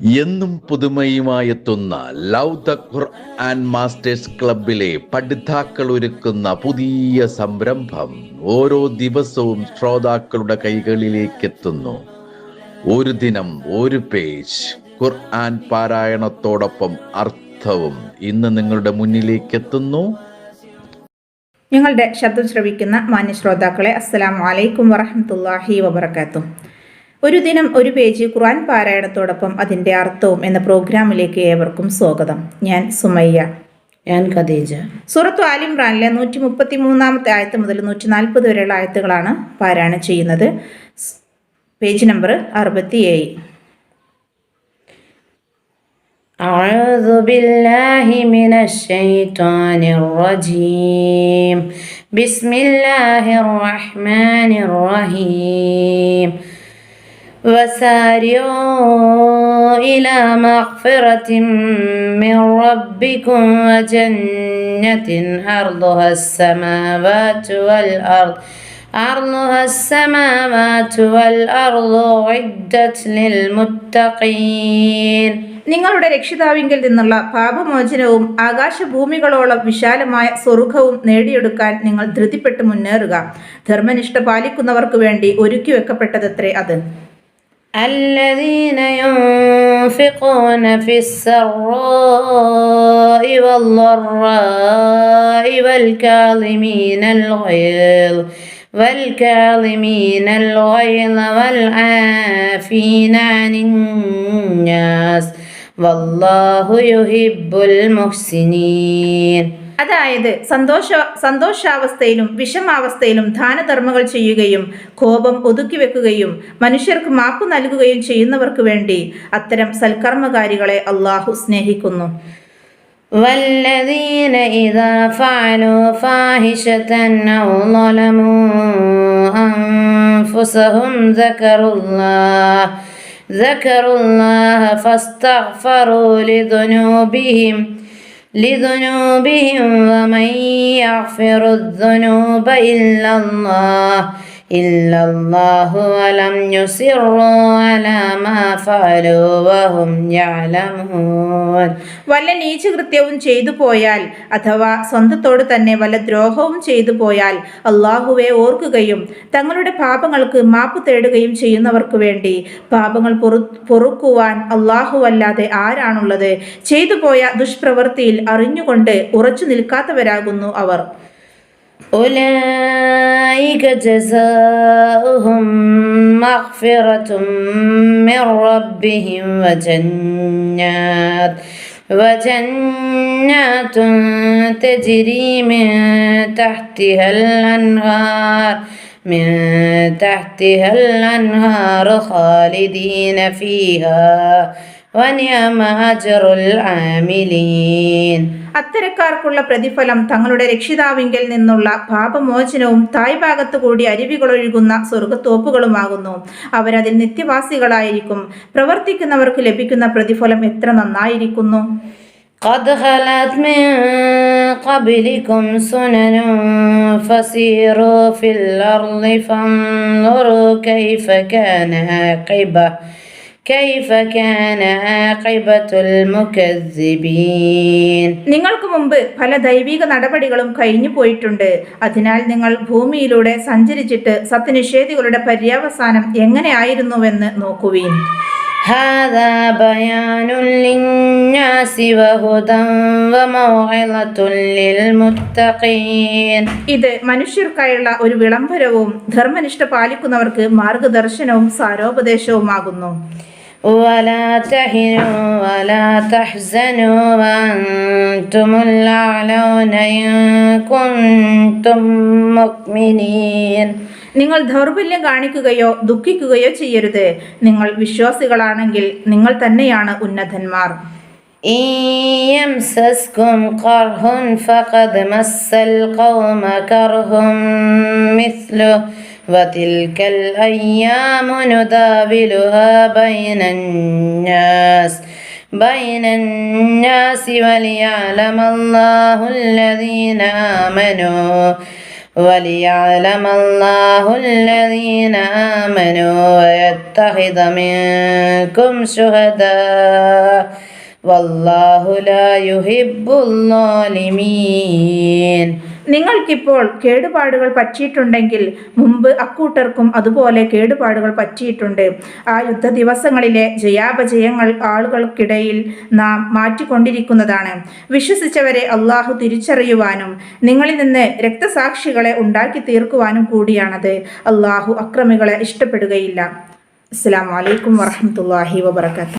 എന്നും പുതുമയുമായെത്തുന്ന love the Quran masters ക്ലബിലെ പഠിതാക്കൾ ഒരുക്കുന്ന പുതിയ സംരംഭം ഓരോ ദിവസവും ശ്രോതാക്കളുടെ കൈകളിലേക്ക് എത്തുന്നു ഒരു ദിനം ഒരു പേജ്. ഖുർആൻ പാരായണത്തോടൊപ്പം അർത്ഥവും ഇന്ന് നിങ്ങളുടെ മുന്നിലേക്ക് എത്തുന്നു ഞങ്ങളുടെ ശബ്ദം ശ്രവിക്കുന്ന മാന്യ ശ്രോതാക്കളെ അസ്സലാമു വലൈക്കും വറഹമത്തല്ലാഹി വബർക്കാത്തു ഒരു ദിനം ഒരു പേജ് ഖുർആൻ പാരായണത്തോടൊപ്പം അതിൻ്റെ അർത്ഥവും എന്ന പ്രോഗ്രാമിലേക്ക് ഏവർക്കും സ്വാഗതം ഞാൻ സുമയ്യ ഞാൻ ഖദീജ സൂറത്തു ആലിംറാനിലെ നൂറ്റി മുപ്പത്തി മൂന്നാമത്തെ ആയത്ത് മുതൽ നൂറ്റി നാൽപ്പത് വരെയുള്ള ആയത്തുകളാണ് പാരായണം ചെയ്യുന്നത് സ് പേജ് നമ്പർ അറുപത്തി ഏഴ് أعوذ بالله من الشيطان الرجيم بسم الله الرحمن الرحيم وسارعوا إلى مغفرة من ربكم وجنة أرضها السماوات والأرض أرضها السماوات والأرض عدت للمتقين നിങ്ങളുടെ രക്ഷിതാവിങ്കിൽ നിന്നുള്ള പാപമോചനവും ആകാശഭൂമികളോളം വിശാലമായ സ്വർഗവും നേടിയെടുക്കാൻ നിങ്ങൾ ധൃതിപ്പെട്ട് മുന്നേറുക ധർമ്മനിഷ്ഠ പാലിക്കുന്നവർക്ക് വേണ്ടി ഒരുക്കി വെക്കപ്പെട്ടതത്രേ അത് الذين ينفقون في السراء والضراء والكاظمين الغيظ والكاظمين الغيظ والعافين عن الناس والله يحب المحسنين. അതായത് സന്തോഷ സന്തോഷാവസ്ഥയിലും വിഷമാവസ്ഥയിലും ദാനധർമ്മങ്ങൾ ചെയ്യുകയും കോപം ഒതുക്കി വെക്കുകയും മനുഷ്യർക്ക് മാപ്പ് നൽകുകയും ചെയ്യുന്നവർക്ക് വേണ്ടി അത്തരം സൽക്കർമ്മകാരികളെ അള്ളാഹു സ്നേഹിക്കുന്നു والذين إذا فعلوا فاحشة أو ظلموا أنفسهم ذكروا الله ذكروا الله فاستغفروا لذنوبهم لذنوبهم ومن يغفر الذنوب إلا الله അലം വഹും യഅലമൂൻ. വല്ല നീച കൃത്യവും ചെയ്തു പോയാൽ അഥവാ സ്വന്തത്തോട് തന്നെ വല്ല ദ്രോഹവും ചെയ്തു പോയാൽ അള്ളാഹുവെ ഓർക്കുകയും തങ്ങളുടെ പാപങ്ങൾക്ക് മാപ്പ് തേടുകയും ചെയ്യുന്നവർക്ക് വേണ്ടി പാപങ്ങൾ പൊറു പൊറുക്കുവാൻ അല്ലാതെ ആരാണുള്ളത്? ചെയ്തു പോയ ദുഷ്പ്രവൃത്തിയിൽ അറിഞ്ഞുകൊണ്ട് ഉറച്ചു നിൽക്കാത്തവരാകുന്നു അവർ. أولئك جزاؤهم مغفرة من ربهم وجنات وجنات تجري من تحتها الأنهار من تحتها الأنهار خالدين فيها. അത്തരക്കാർക്കുള്ള പ്രതിഫലം തങ്ങളുടെ രക്ഷിതാവിങ്കിൽ നിന്നുള്ള പാപമോചനവും തായ്ഭാഗത്തു കൂടി അരുവികളൊഴുകുന്ന സ്വർഗത്തോപ്പുകളുമാകുന്നു അവരതിൽ നിത്യവാസികളായിരിക്കും. പ്രവർത്തിക്കുന്നവർക്ക് ലഭിക്കുന്ന പ്രതിഫലം എത്ര നന്നായിരിക്കുന്നു? قد خلت من قبلكم سنن فسيروا في الأرض فانظروا كيف كان كيف كان عاقبة المكذبين നിങ്ങൾക്ക് മുമ്പ് പല ദൈവിക നടപടികളും കഴിഞ്ഞു പോയിട്ടുണ്ട് അതിനാൽ നിങ്ങൾ ഭൂമിയിലൂടെ സഞ്ചരിച്ചിട്ട് സത്യനിഷേധികളുടെ പര്യവസാനം എങ്ങനെയായിരുന്നുവെന്ന് നോക്കുവീൻ هذا بيان للناس وهدى وموعظة للمتقين ഇത് മനുഷ്യർക്കായുള്ള ഒരു വിളംബരവും ധർമ്മനിഷ്ഠ പാലിക്കുന്നവർക്ക് മാർഗദർശനവും സാരോപദേശവുമാകുന്നു ولا تهنوا ولا تحزنوا وأنتم الأعلون إن كنتم مؤمنين നിങ്ങൾ ദൗർബല്യം കാണിക്കുകയോ ദുഃഖിക്കുകയോ ചെയ്യരുത് നിങ്ങൾ വിശ്വാസികളാണെങ്കിൽ നിങ്ങൾ തന്നെയാണ് ഉന്നതന്മാർ إن يمسسكم قرح فقد مس القوم كره مثله وتلك الأيام نداولها بين الناس بين الناس وليعلم الله الذين آمنوا وليعلم الله الذين آمنوا ويتخذ منكم شهداء. والله لا يحب الظالمين. നിങ്ങൾക്കിപ്പോൾ കേടുപാടുകൾ പറ്റിയിട്ടുണ്ടെങ്കിൽ മുമ്പ് അക്കൂട്ടർക്കും അതുപോലെ കേടുപാടുകൾ പറ്റിയിട്ടുണ്ട്. ആ യുദ്ധ ദിവസങ്ങളിലെ ജയാപജയങ്ങൾ ആളുകൾക്കിടയിൽ നാം മാറ്റിക്കൊണ്ടിരിക്കുന്നതാണ്. വിശ്വസിച്ചവരെ അള്ളാഹു തിരിച്ചറിയുവാനും നിങ്ങളിൽ നിന്ന് രക്തസാക്ഷികളെ ഉണ്ടാക്കി തീർക്കുവാനും കൂടിയാണത്. അള്ളാഹു അക്രമികളെ ഇഷ്ടപ്പെടുകയില്ല. അസ്സാം വലൈക്കും വാഹമത്തല്ലാഹി വബർക്കാത്തു